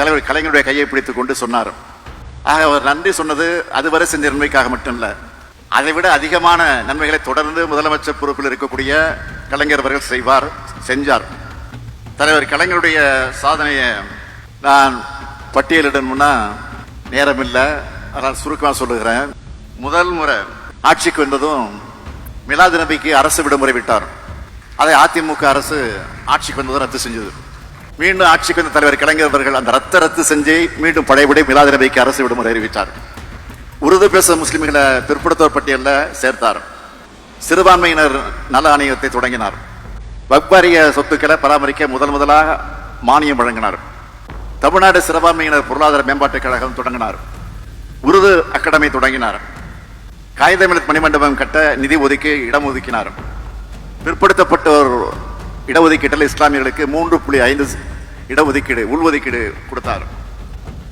தலைவர் கலைஞருடைய கையை பிடித்துக் கொண்டு சொன்னார். ஆக அவர் நன்றி சொன்னது அதுவரை செஞ்ச நன்மைக்காக மட்டும் இல்லை அதை விட அதிகமான நன்மைகளை தொடர்ந்து முதலமைச்சர் பொறுப்பில் இருக்கக்கூடிய கலைஞர் அவர்கள் செய்வார் செஞ்சார். தலைவர் கலைஞருடைய சாதனையை நான் பட்டியலிடணும்னா நேரம் இல்லை அதனால் சுருக்கமாக சொல்லுகிறேன். முதல் முறை ஆட்சிக்கு வந்ததும் மிலாது நபிக்கு அரசு விடுமுறை விட்டார். அதை அதிமுக அரசு ஆட்சிக்கு வந்ததும் ரத்து செஞ்சது. மீண்டும் ஆட்சிக்கு வந்த தலைவர் கலைஞர் அவர்கள் அந்த ரத்த ரத்து செஞ்சு மீண்டும் பழையபடி மிலாது நபிக்கு அரசு விடுமுறை அறிவித்தார். உருது பேசும் முஸ்லிம்களை பிற்படுத்தோர் பட்டியலில் சேர்த்தார். சிறுபான்மையினர் நல ஆணையத்தை தொடங்கினார். வக்பாரிய சொத்துக்களை பராமரிக்க முதல் முதலாக மானியம் வழங்கினார். தமிழ்நாடு சிறுபான்மையினர் பொருளாதார மேம்பாட்டுக் கழகம் தொடங்கினார். உருது அகாடமி தொடங்கினார். காகிதமிழத் மணிமண்டபம் கட்ட நிதி ஒதுக்கி இடம் ஒதுக்கினார். பிற்படுத்தப்பட்டோர் இடஒதுக்கீட்டில் இஸ்லாமியர்களுக்கு மூன்று புள்ளி ஐந்து இடஒதுக்கீடு உள்ஒதுக்கீடு கொடுத்தார்.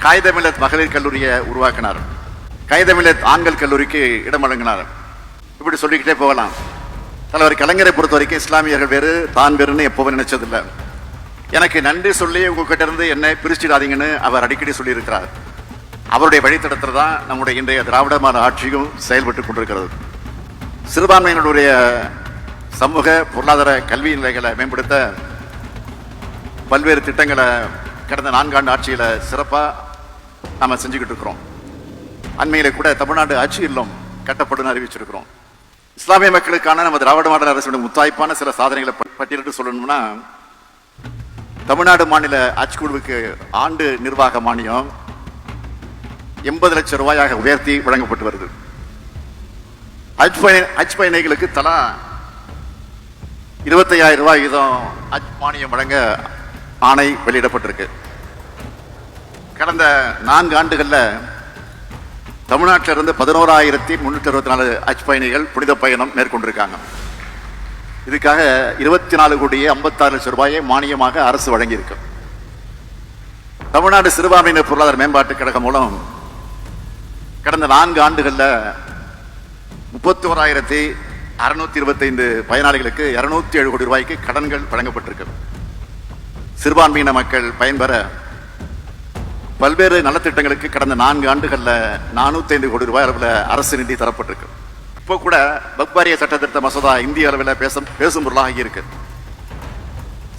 காகிதமில்லத் மகளிர் கல்லூரியை உருவாக்கினார். காகிதமில்லத் ஆண்கள் கல்லூரிக்கு இடம் வழங்கினார். இப்படி சொல்லிக்கிட்டே போகலாம். தலைவர் கலைஞரை பொறுத்த வரைக்கும் இஸ்லாமியர்கள் வேறு தான் வேறுன்னு எப்பவும் நினைச்சதில்லை. எனக்கு நன்றி சொல்லி உங்ககிட்ட இருந்து என்னை பிரிச்சிடாதீங்கன்னு அவர் அடிக்கடி சொல்லியிருக்கிறார். அவருடைய வழித்தடத்தில் தான் நம்முடைய இன்றைய திராவிட மாநில ஆட்சியும் செயல்பட்டு கொண்டிருக்கிறது. சிறுபான்மையினருடைய சமூக பொருளாதார கல்வி நிலைகளை மேம்படுத்த பல்வேறு திட்டங்களை கடந்த நான்காண்டு ஆட்சியில் சிறப்பாக நாம் செஞ்சுக்கிட்டு இருக்கிறோம். அண்மையில் கூட தமிழ்நாடு ஆட்சி இல்லம் கட்டப்படும் அறிவிச்சிருக்கிறோம். இஸ்லாமிய மக்களுக்கான நம்ம திராவிட மாடல் அரசுடைய முத்தாய்ப்பான சில சாதனைகளை ப- பட்டியலிட்டு சொல்லணும்னா தமிழ்நாடு மாநில ஆட்சிக்குழுவுக்கு ஆண்டு நிர்வாக மானியம் எண்பது லட்சம் ரூபாயாக உயர்த்தி வழங்கப்பட்டு வருது. ஹஜ் பயணி- ஹஜ் பயணிகளுக்கு தலா இருபத்தையாயிரம் ரூபாய் வீதம் ஹஜ் மானியம் வழங்க ஆணை வெளியிடப்பட்டிருக்கு. கடந்த நான்கு ஆண்டுகளில் தமிழ்நாட்டிலிருந்து பதினோராயிரத்தி முந்நூற்றி அறுபத்தி நாலு ஹஜ் பயணிகள் புனித பயணம் மேற்கொண்டிருக்காங்க. இதுக்காக இருபத்தி நாலு கோடியே ஐம்பத்தாறு லட்சம் ரூபாயை மானியமாக அரசு வழங்கியிருக்கு. தமிழ்நாடு சிறுபான்மையினர் பொருளாதார மேம்பாட்டு கழகம் மூலம் கடந்த நான்கு ஆண்டுகளில் முப்பத்தி ஓராயிரத்தி அறுநூத்தி இருபத்தைந்து பயனாளிகளுக்கு இருநூத்தி ஏழு கோடி ரூபாய்க்கு கடன்கள் வழங்கப்பட்டிருக்கு. சிறுபான்மையின மக்கள் பயன்பெற பல்வேறு நலத்திட்டங்களுக்கு கடந்த நான்கு ஆண்டுகளில் நானூத்தி ஐந்து கோடி ரூபாய் அளவில் அரசு நிதி தரப்பட்டிருக்கு. இப்போ கூட பக்பாரிய சட்டத்திருத்த மசோதா இந்திய அளவில் பேசும் பேசும் பொருளாக இருக்கு.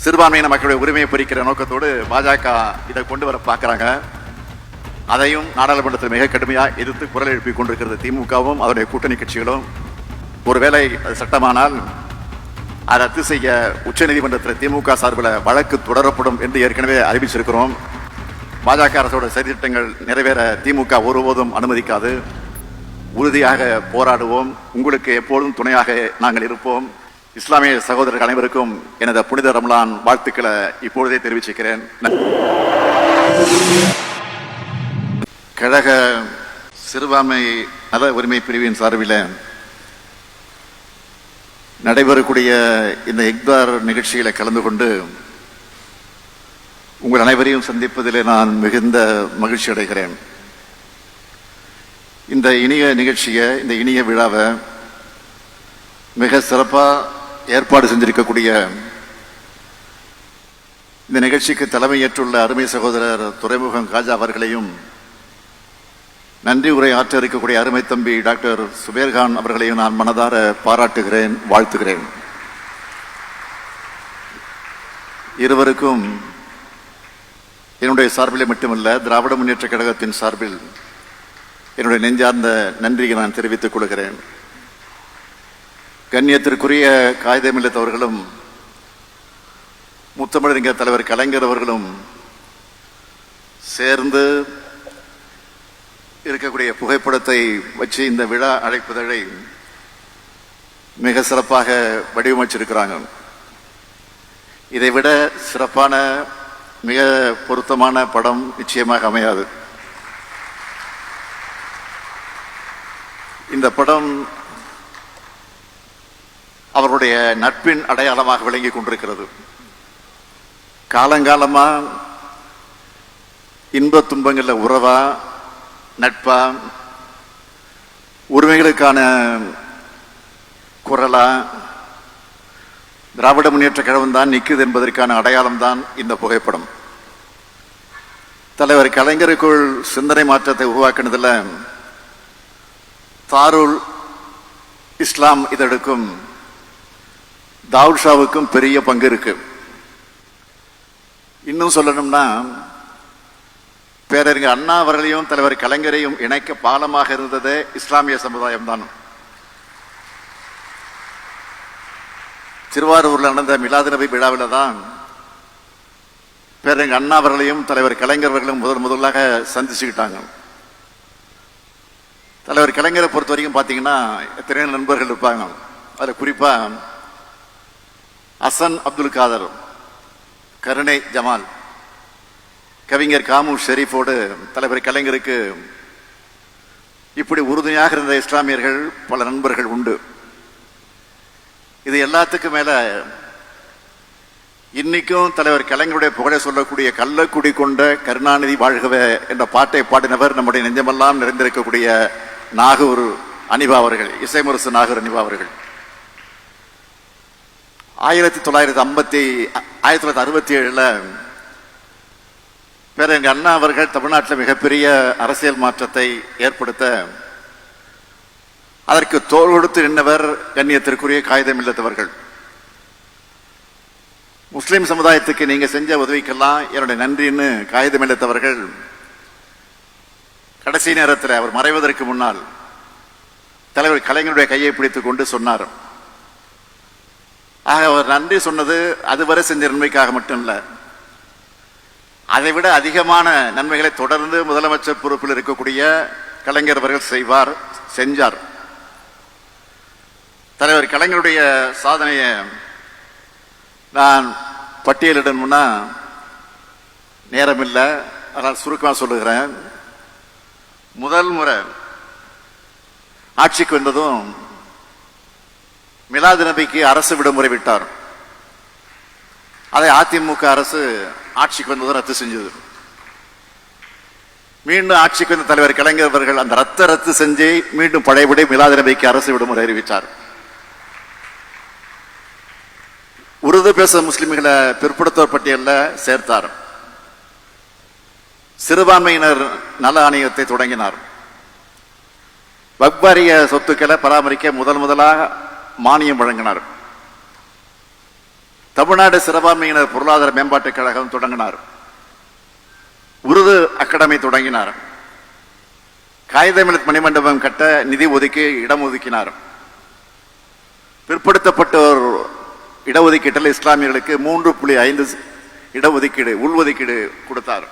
சிறுபான்மையின மக்களுடைய உரிமையை பறிக்கிற நோக்கத்தோடு பாஜக இதை கொண்டு வர பார்க்குறாங்க. அதையும் நாடாளுமன்றத்தில் மிக கடுமையாக எதிர்த்து குரல் எழுப்பி கொண்டிருக்கிறது திமுகவும் அதனுடைய கூட்டணி கட்சிகளும். ஒருவேளை அது சட்டமானால் அதை ரத்து செய்ய உச்சநீதிமன்றத்தில் திமுக சார்பில் வழக்கு தொடரப்படும் என்று ஏற்கனவே அறிவிச்சிருக்கிறோம். பாஜக அரசோட சரித்திட்டங்கள் நிறைவேற திமுக ஒருபோதும் அனுமதிக்காது. உறுதியாக போராடுவோம். உங்களுக்கு எப்போதும் துணையாக நாங்கள் இருப்போம். இஸ்லாமிய சகோதரர்கள் அனைவருக்கும் எனது புனித ரம்லான் வாழ்த்துக்களை இப்பொழுதே தெரிவிச்சுக்கிறேன். கழக சிறுபான்மை நல உரிமை பிரிவின் சார்பில் நடைபெறக்கூடிய இந்த இக்தார் நிகழ்ச்சிகளை கலந்து கொண்டு உங்கள் அனைவரையும் சந்திப்பதிலே நான் மிகுந்த மகிழ்ச்சி அடைகிறேன். இந்த இனிய நிகழ்ச்சியை இந்த இனிய விழாவை மிக சிறப்பாக ஏற்பாடு செஞ்சிருக்கக்கூடிய இந்த நிகழ்ச்சிக்கு தலைமையேற்றுள்ள அருமை சகோதரர் துறைமுகம் காஜா அவர்களையும் நன்றி உரை ஆற்ற இருக்கக்கூடிய அருமை தம்பி டாக்டர் சுபேர்கான் அவர்களையும் நான் மனதார பாராட்டுகிறேன் வாழ்த்துகிறேன். இருவருக்கும் என்னுடைய சார்பிலே மட்டுமல்ல திராவிட முன்னேற்ற கழகத்தின் சார்பில் என்னுடைய நெஞ்சார்ந்த நன்றியை நான் தெரிவித்துக் கொள்கிறேன். கண்ணியத்திற்குரிய காகிதமில்லத்தவர்களும் முத்தமிழறிஞர் தலைவர் கலைஞர் அவர்களும் சேர்ந்து இருக்கக்கூடிய புகைப்படத்தை வச்சு இந்த விழா அழைப்புதழை மிக சிறப்பாக வடிவமைச்சிருக்கிறாங்க. இதை விட சிறப்பான மிக பொருத்தமான படம் நிச்சயமாக அமையாது. இந்த படம் அவருடைய நட்பின் அடையாளமாக விளங்கி கொண்டிருக்கிறது. காலங்காலமா இன்ப துன்பங்களில் உறவா நட்பா உரிமைகளுக்கான குரலா? திராவிட முன்னேற்ற கழகம் தான் நிற்குது என்பதற்கான அடையாளம் தான் இந்த புகைப்படம். தலைவர் கலைஞருக்குள் சிந்தனை மாற்றத்தை உருவாக்குனதுல தாருல் இஸ்லாம் இதற்கும் தாவூத் ஷாவுக்கும் பெரிய பங்கு இருக்கு. இன்னும் சொல்லணும்னா பேரறிஞர் அண்ணா அவர்களையும் தலைவர் கலைஞரையும் இணைக்க பாலமாக இருந்ததே இஸ்லாமிய சமுதாயம் தான் திருவாரூரில் நடந்த மிலாது நபி விழாவில் தான் பேரறிஞர் அண்ணா அவர்களையும் தலைவர் கலைஞர் முதல் முதலாக சந்திச்சுக்கிட்டாங்க. தலைவர் கலைஞரை பொறுத்த வரைக்கும் பார்த்தீங்கன்னா எத்தனையோ நண்பர்கள் இருப்பாங்க. அதில் குறிப்பாக அசன் அப்துல் காதர் கருணை ஜமால் கவிஞர் காமு ஷெரீஃபோடு தலைவர் கலைஞருக்கு இப்படி உறுதுணையாக இருந்த இஸ்லாமியர்கள் பல நண்பர்கள் உண்டு. இது எல்லாத்துக்கும் மேல இன்னைக்கும் தலைவர் கலைஞருடைய புகழை சொல்லக்கூடிய கள்ளக்குடி கொண்ட கருணாநிதி வாழ்கவே என்ற பாட்டை பாடினவர் நம்முடைய நெஞ்சமெல்லாம் நிறைந்திருக்கக்கூடிய நாகூர் அனிபா அவர்கள் இசைமுரசு நாகூர் அனிபா அவர்கள். ஆயிரத்தி தொள்ளாயிரத்தி ஐம்பத்தி ஆயிரத்தி தொள்ளாயிரத்தி அறுபத்தி ஏழுல வேற எங்கள் அண்ணா அவர்கள் தமிழ்நாட்டில் மிகப்பெரிய அரசியல் மாற்றத்தை ஏற்படுத்த அதற்கு தோல் கொடுத்து நின்றவர் கண்ணியத்திற்குரிய காகிதம் இல்லத்தவர்கள் முஸ்லீம் சமுதாயத்துக்கு நீங்கள் செஞ்ச உதவிக்கெல்லாம் என்னுடைய நன்றின்னு காகிதம் இல்லத்தவர்கள் கடைசி நேரத்தில் அவர் மறைவதற்கு முன்னால் தலைவர் கலைஞருடைய கையை பிடித்து கொண்டு சொன்னார். ஆக அவர் நன்றி சொன்னது அதுவரை செஞ்ச நன்மைக்காக மட்டும் இல்லை. அதை விட அதிகமான நன்மைகளை தொடர்ந்து முதலமைச்சர் பொறுப்பில் இருக்கக்கூடிய கலைஞர் அவர்கள் செய்வார் செஞ்சார். தலைவர் கலைஞருடைய சாதனையை நான் பட்டியலிடணும்னா நேரம் இல்லை அதனால் சுருக்கமாக சொல்லுகிறேன். முதல் முறை ஆட்சிக்கு வந்ததும் மிலாது நபிக்கு அரசு விடுமுறை விட்டார். அதை அதிமுக அரசு ஆட்சிக்கு வந்ததும் ரத்து செஞ்சது. மீண்டும் ஆட்சிக்கு வந்த தலைவர் கலைஞர் அவர்கள் அந்த ரத்த ரத்து செஞ்சு மீண்டும் பழையபடி மிலாது நபிக்கு அரசு விடுமுறை அறிவித்தார் உருது பேச முஸ்லிம்களை பிற்படுத்தோர் பட்டியலில் சேர்த்தார். சிறுபான்மையினர் நல ஆணையத்தை தொடங்கினார். வக்பாரிய சொத்துக்களை பராமரிக்க முதல் முதலாக மானியம் வழங்கினார். தமிழ்நாடு சிறுபான்மையினர் பொருளாதார மேம்பாட்டுக் கழகம் தொடங்கினார். உருது அகாடமி தொடங்கினார். காகிதமிழத் மணிமண்டபம் கட்ட நிதி ஒதுக்கி இடம் ஒதுக்கினார். பிற்படுத்தப்பட்டோர் இடஒதுக்கீட்டில் இஸ்லாமியர்களுக்கு மூன்று புள்ளி ஐந்து இடஒதுக்கீடு உள்ஒதுக்கீடு கொடுத்தார்.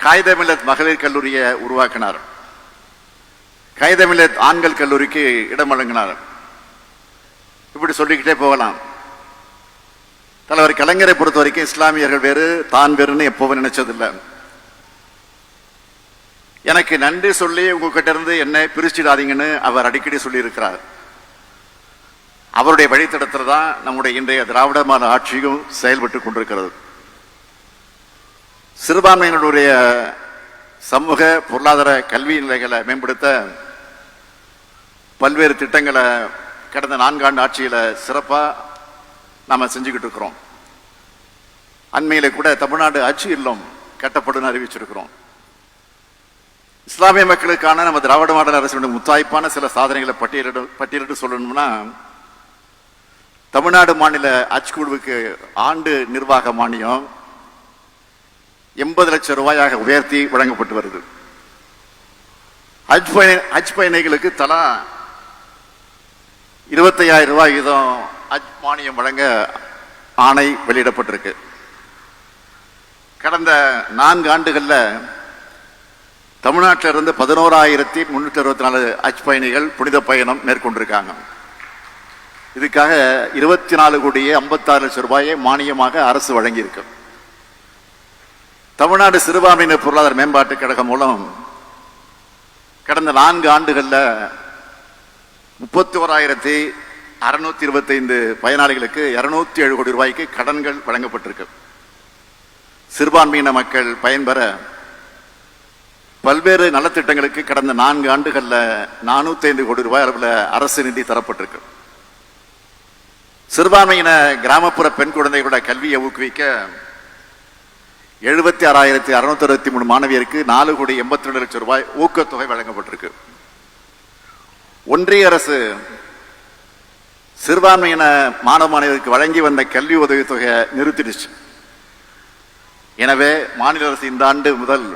காகிதமில்லத் மகளிர் கல்லூரியை உருவாக்கினார். கைதமிழத் ஆண்கள் கல்லூரிக்கு இடம் வழங்கினார். இப்படி சொல்லிக்கிட்டே போகலாம். தலைவர் கலைஞரை பொறுத்த வரைக்கும் இஸ்லாமியர்கள் வேறு தான் வேறுன்னு எப்பவும் நினைச்சதில்லை. எனக்கு நன்றி சொல்லி உங்ககிட்ட இருந்து என்னை பிரிச்சிடாதீங்கன்னு அவர் அடிக்கடி சொல்லியிருக்கிறார். அவருடைய வழித்தடத்தில் தான் நம்முடைய இன்றைய திராவிட ஆட்சியும் செயல்பட்டு கொண்டிருக்கிறது. சிறுபான்மையினருடைய சமூக பொருளாதார கல்வி நிலைகளை மேம்படுத்த பல்வேறு திட்டங்களை கடந்த நான்காண்டு ஆட்சியில் சிறப்பாக நாம் செஞ்சுக்கிட்டு இருக்கிறோம். அண்மையில கூட தமிழ்நாடு ஆட்சி இல்லம் கட்டப்படும் அறிவிச்சிருக்கிறோம். இஸ்லாமிய மக்களுக்கான நம்ம திராவிட மாடல் அரசுடைய முத்தாய்ப்பான சில சாதனைகளை பட்டியலிட பட்டியலிட்டு சொல்லணும்னா தமிழ்நாடு மாநில ஆட்சிக்குழுவுக்கு ஆண்டு நிர்வாக மானியம் எண்பது லட்சம் ரூபாயாக உயர்த்தி வழங்கப்பட்டு வருது. ஹஜ் பயணி ஹஜ் பயணிகளுக்கு தலா இருபத்தையாயிரம் ரூபாய் வீதம் மானியம் வழங்க ஆணை வெளியிடப்பட்டிருக்கு. கடந்த நான்கு ஆண்டுகளில் தமிழ்நாட்டில் இருந்து பதினோராயிரத்தி முன்னூற்றி அறுபத்தி நாலு ஹஜ் பயணிகள் புனித பயணம் மேற்கொண்டிருக்காங்க. இதுக்காக இருபத்தி நாலு கோடியே ஐம்பத்தாறு லட்சம் ரூபாயை மானியமாக அரசு வழங்கியிருக்கு. தமிழ்நாடு சிறுபான்மையினர் பொருளாதார மேம்பாட்டு கழகம் மூலம் கடந்த நான்கு ஆண்டுகளில் முப்பத்தி ஓராயிரத்தி அறுநூத்தி இருபத்தைந்து பயனாளிகளுக்கு இருநூத்தி ஏழு கோடி ரூபாய்க்கு கடன்கள் வழங்கப்பட்டிருக்கு. சிறுபான்மையின மக்கள் பயன்பெற பல்வேறு நலத்திட்டங்களுக்கு கடந்த நான்கு ஆண்டுகளில் நானூத்தி ஐந்து கோடி ரூபாய் அளவில் அரசு நிதி தரப்பட்டிருக்கு. சிறுபான்மையின கிராமப்புற பெண் குழந்தைகளோட கல்வியை ஊக்குவிக்க எழுபத்தி ஆறாயிரத்தி அறுநூத்தி அறுபத்தி மூணு மாணவியருக்கு நாலு கோடி எண்பத்தி ரெண்டு லட்சம் ரூபாய் ஊக்கத்தொகை வழங்கப்பட்டிருக்கு. ஒன்றிய அரசு சிறுபான்மையின மாணவ மாணவியருக்கு வழங்கி வந்த கல்வி உதவித்தொகையை நிறுத்திடுச்சு. எனவே மாநில அரசு இந்த ஆண்டு முதல்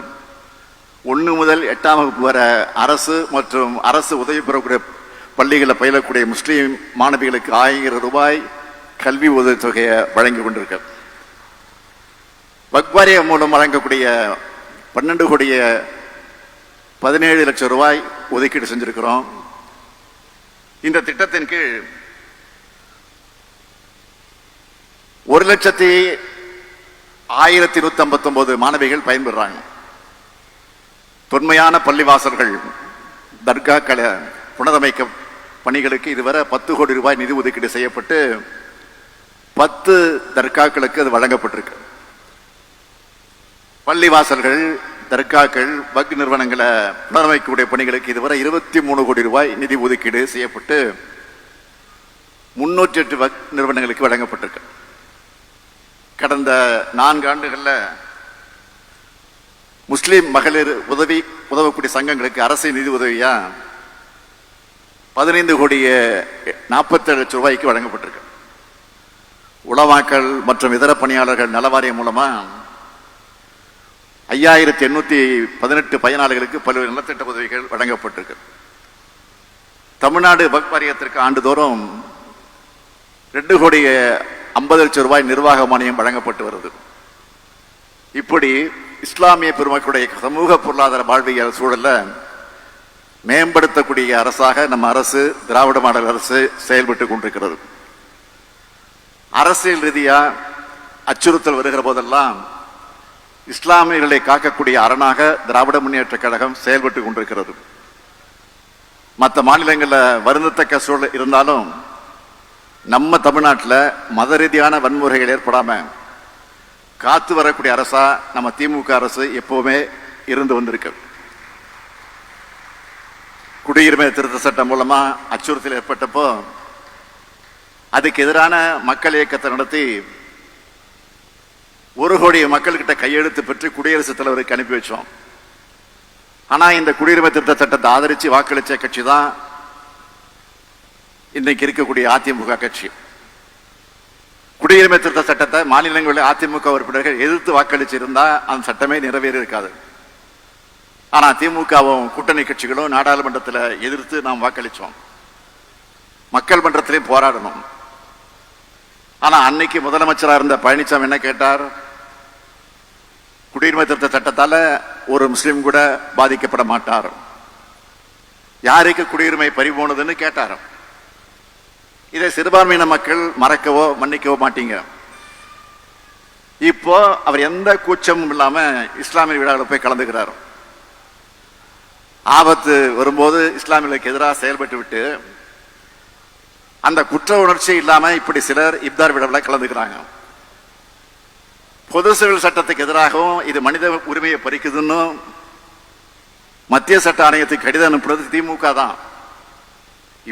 ஒன்று முதல் எட்டாம் வகுப்பு வர அரசு மற்றும் அரசு உதவி பெறக்கூடிய பள்ளிகளில் பயிலக்கூடிய முஸ்லீம் மாணவிகளுக்கு ஆயிரம் ரூபாய் கல்வி உதவித்தொகையை வழங்கி கொண்டிருக்க வக்வாரியம் மூலம் வழங்கக்கூடிய பன்னெண்டு கோடிய பதினேழு லட்சம் ரூபாய் ஒதுக்கீடு செஞ்சுருக்கிறோம். இந்த திட்டத்தின் கீழ் ஒரு லட்சத்தி ஆயிரத்தி நூத்தி ஐம்பத்தி ஒன்பது மாணவிகள் பயன்பெறாங்க. தொன்மையான பள்ளிவாசல்கள் தர்காக்களை புனரமைக்க பணிகளுக்கு இதுவரை பத்து கோடி ரூபாய் நிதி ஒதுக்கீடு செய்யப்பட்டு பத்து தர்காக்களுக்கு அது வழங்கப்பட்டிருக்கு. பள்ளிவாசல்கள் தர்காக்கள் வக் நிறுவனங்களை புனரமைக்கக்கூடிய பணிகளுக்கு இதுவரை இருபத்தி மூணு கோடி ரூபாய் நிதி ஒதுக்கீடு செய்யப்பட்டு முன்னூற்றி எட்டு வக் நிறுவனங்களுக்கு வழங்கப்பட்டிருக்கு. கடந்த நான்கு ஆண்டுகளில் முஸ்லீம் மகளிர் உதவி உதவக்கூடிய சங்கங்களுக்கு அரசு நிதி உதவியாக பதினைந்து கோடிய நாற்பத்தேழு லட்சம் ரூபாய்க்கு வழங்கப்பட்டிருக்கு. உளவாக்கள் மற்றும் இதர பணியாளர்கள் நலவாரியம் மூலமா ஐயாயிரத்தி எண்ணூத்தி பதினெட்டு பயனாளிகளுக்கு பல்வேறு நலத்திட்ட உதவிகள் வழங்கப்பட்டிருக்கு. தமிழ்நாடு வக் வாரியத்திற்கு ஆண்டுதோறும் ரெண்டு கோடிய ஐம்பது லட்சம் ரூபாய் நிர்வாக மானியம் வழங்கப்பட்டு வருது. இப்படி இஸ்லாமிய பெருமக்களுடைய சமூக பொருளாதார வாழ்வியல் சூழல்ல மேம்படுத்தக்கூடிய அரசாக நம்ம அரசு திராவிட மாடல் அரசு செயல்பட்டு கொண்டிருக்கிறது. அரசியல் ரீதியா அச்சுறுத்தல் வருகிற போதெல்லாம் இஸ்லாமியர்களை காக்கக்கூடிய அரணாக திராவிட முன்னேற்ற கழகம் செயல்பட்டு கொண்டிருக்கிறது. மற்ற மாநிலங்களில் வருந்தத்தக்க சூழல் இருந்தாலும் நம்ம தமிழ்நாட்டில் மத ரீதியான வன்முறைகள் ஏற்படாமல் காத்து வரக்கூடிய அரசாக நம்ம திமுக அரசு எப்போவுமே இருந்து வந்திருக்கு. குடியுரிமை திருத்த சட்டம் மூலமாக அச்சுறுத்தல் ஏற்பட்டப்போ அதுக்கு எதிரான மக்கள் இயக்கத்தை நடத்தி ஒரு கோடி மக்கள்கிட்ட கையெழுத்து பெற்று குடியரசுத் தலைவருக்கு அனுப்பி வச்சோம். ஆனால் இந்த குடியுரிமை திருத்த சட்டத்தை ஆதரித்து வாக்களித்த கட்சி தான் இன்னைக்கு இருக்கக்கூடிய அதிமுக கட்சி. குடியுரிமை திருத்த சட்டத்தை மாநிலங்களில் அதிமுக உறுப்பினர்கள் எதிர்த்து வாக்களிச்சிருந்தா அந்த சட்டமே நிறைவேறி இருக்காது ஆனா திமுகவும் கூட்டணி கட்சிகளும் நாடாளுமன்றத்தில் எதிர்த்து நாம் வாக்களிச்சோம். மக்கள் மன்றத்திலையும் போராடணும். ஆனா அன்னைக்கு முதலமைச்சராக இருந்த பழனிசாமி என்ன கேட்டார்? குடியுரிமை திருத்த சட்டத்தால ஒரு முஸ்லீம் கூட பாதிக்கப்பட மாட்டார். யாருக்கு குடியுரிமை பறிபோனதுன்னு கேட்டார் இதை சிறுபான்மையின மக்கள் மறக்கவோ மன்னிக்கவோ மாட்டீங்க. இப்போ அவர் எந்த கூச்சமும் இல்லாம இஸ்லாமிய விழாவில் போய் கலந்துக்கிறார். ஆபத்து வரும்போது இஸ்லாமியர்களுக்கு எதிராக செயல்பட்டு விட்டு அந்த குற்ற உணர்ச்சி இல்லாம இப்படி சிலர் இப்தார் விழாவில் கலந்துக்கிறாங்க. பொது சிவில் சட்டத்துக்கு எதிராகவும் இது மனித உரிமையை பறிக்குதுன்னு மத்திய சட்ட ஆணையத்துக்கு கடிதம் அனுப்புறது திமுக தான்.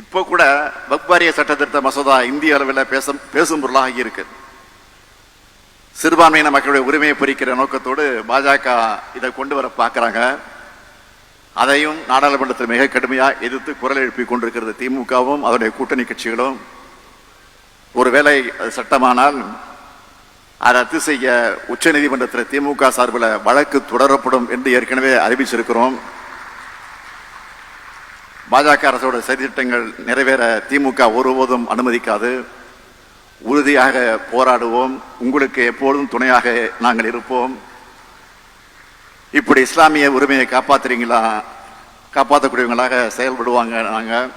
இப்போ கூட வக்பாரிய சட்ட திருத்த மசோதா இந்திய அளவில் பேச பேசும் பொருளாக இருக்கு. சிறுபான்மையின மக்களுடைய உரிமையை பறிக்கிற நோக்கத்தோடு பாஜக இதை கொண்டு வர பார்க்குறாங்க. அதையும் நாடாளுமன்றத்தில் மிக கடுமையாக எதிர்த்து குரல் எழுப்பி கொண்டிருக்கிறது திமுகவும் அதனுடைய கூட்டணி கட்சிகளும். ஒருவேளை அது சட்டமானால் அதை ரத்து செய்ய உச்சநீதிமன்றத்தில் திமுக சார்பில் வழக்கு தொடரப்படும் என்று ஏற்கனவே அறிவிச்சிருக்கிறோம். பாஜக அரசோட சதித்திட்டங்கள் நிறைவேற திமுக ஒருபோதும் அனுமதிக்காது. உறுதியாக போராடுவோம். உங்களுக்கு எப்பொழுதும் துணையாக நாங்கள் இருப்போம். இப்படி இஸ்லாமிய உரிமையை காப்பாத்துறீங்களா? காப்பாற்றக்கூடியவங்களாக செயல்படுவாங்க நாங்கள்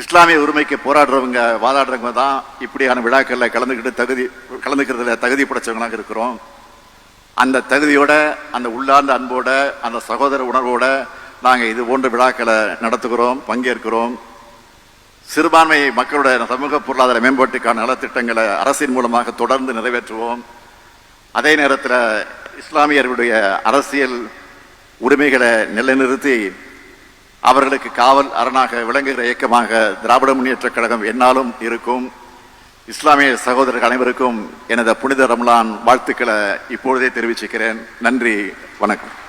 இஸ்லாமிய உரிமைக்கு போராடுறவங்க வாதாடுறவங்க தான் இப்படியான விழாக்களில் கலந்துக்கிட்டு தகுதி கலந்துக்கிறதுல தகுதி படைச்சவங்களாக இருக்கிறோம். அந்த தகுதியோட அந்த உள்ளார்ந்த அன்போட அந்த சகோதர உணர்வோட நாங்கள் இது போன்ற விழாக்களை நடத்துகிறோம் பங்கேற்கிறோம். சிறுபான்மை மக்களுடைய சமூக பொருளாதார மேம்பாட்டுக்கான நலத்திட்டங்களை அரசின் மூலமாக தொடர்ந்து நிறைவேற்றுவோம். அதே நேரத்தில் இஸ்லாமியர்களுடைய அரசியல் உரிமைகளை நிலைநிறுத்தி அவர்களுக்கு காவல் அரணாக விளங்குகிற இயக்கமாக திராவிட முன்னேற்றக் கழகம் என்னாலும் இருக்கும். இஸ்லாமிய சகோதரர்கள் அனைவருக்கும் எனது புனித ரம்லான் வாழ்த்துக்களை இப்பொழுதே தெரிவிச்சுக்கிறேன். நன்றி வணக்கம்.